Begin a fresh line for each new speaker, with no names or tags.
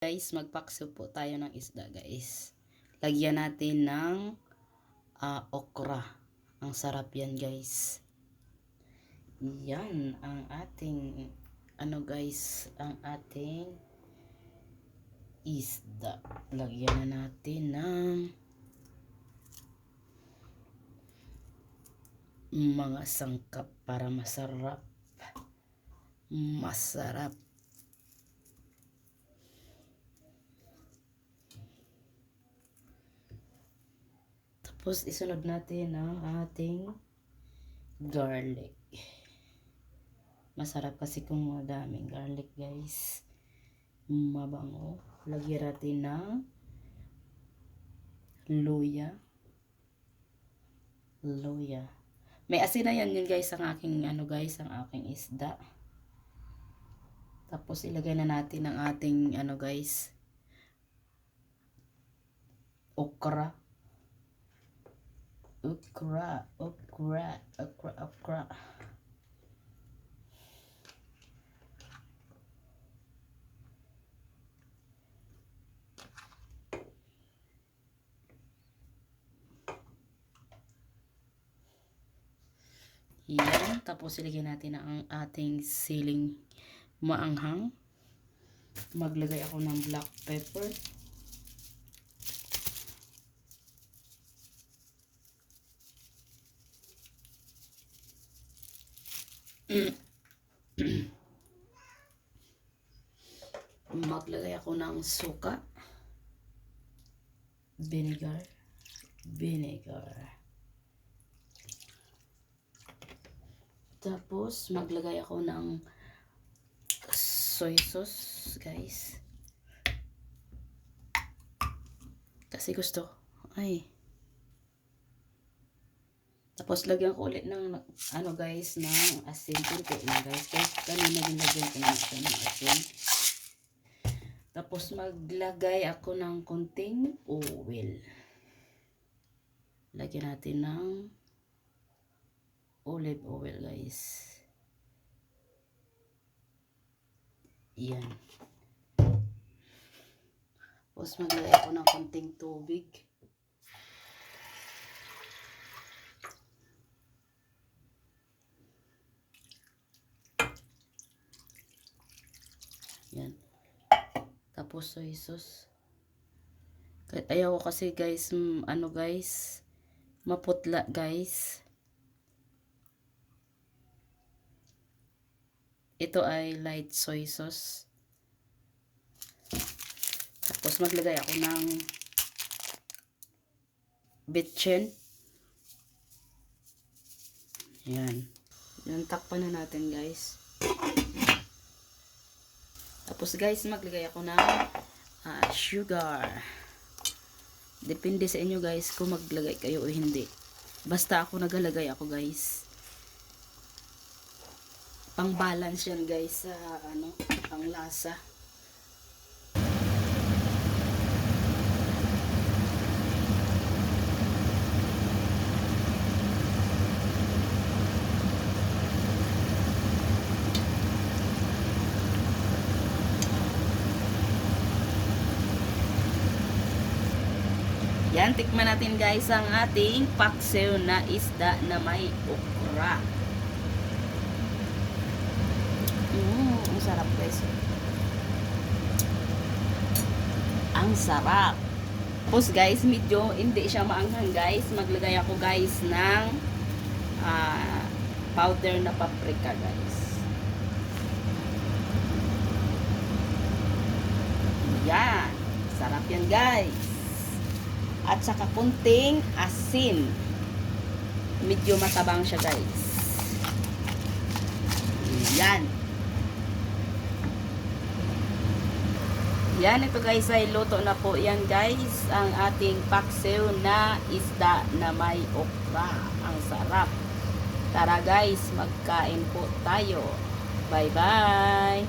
Guys, magpakso po tayo ng isda guys. Lagyan natin ng ah, okra. Ang sarap yan guys. Yan ang ating ano guys, ang ating isda. Lagyan na natin ng mga sangkap para masarap. Masarap. Tapos isunod natin ang ating garlic. Masarap kasi kung madaming garlic guys. Mabango. Lagyan natin ng luya. Luya. May asin na yan yun guys ang aking ano guys ang aking isda. Tapos ilagay na natin ang ating ano guys okra. Okra, okra, okra, okra. Yan. Tapos ilagay natin ang ating siling maanghang. Maglagay ako ng black pepper. Maglagay ako ng suka. Vinegar. Vinegar. Tapos, maglagay ako ng soy sauce, guys. Kasi gusto. Ay. Tapos, lagyan ko ulit ng, ano guys, ng asin. Kunti lang guys. Kasi kanina nilagyan ko ng asin. Tapos, maglagay ako ng kunting oil. Lagyan natin ng olive oil guys. Yan. Tapos maglagay ako ng konting tubig. Yan. Tapos soy sauce. Ayaw ko kasi guys, ano guys, maputla guys. Ito ay light soy sauce. Tapos maglagay ako ng bitchin. Yan. Yan, takpan na natin guys. Tapos guys, maglagay ako ng ah, sugar. Depende sa inyo guys kung maglagay kayo o hindi. Basta ako nagalagay ako guys pang balance yan guys sa ano pang lasa yan tikman natin guys ang ating paksiw na isda na may okra Mm, ang sarap guys. Ang sarap. Tapos guys, medyo hindi siya maanghang guys. Maglagay ako guys ng ah, powder na paprika guys. Yan. Sarap yan guys. At saka kunting asin. Medyo matabang siya guys. Yan. Yan, ito guys ay luto na po yan guys. Ang ating paksiw na isda na may okra. Ang sarap. Tara guys, magkain po tayo. Bye bye!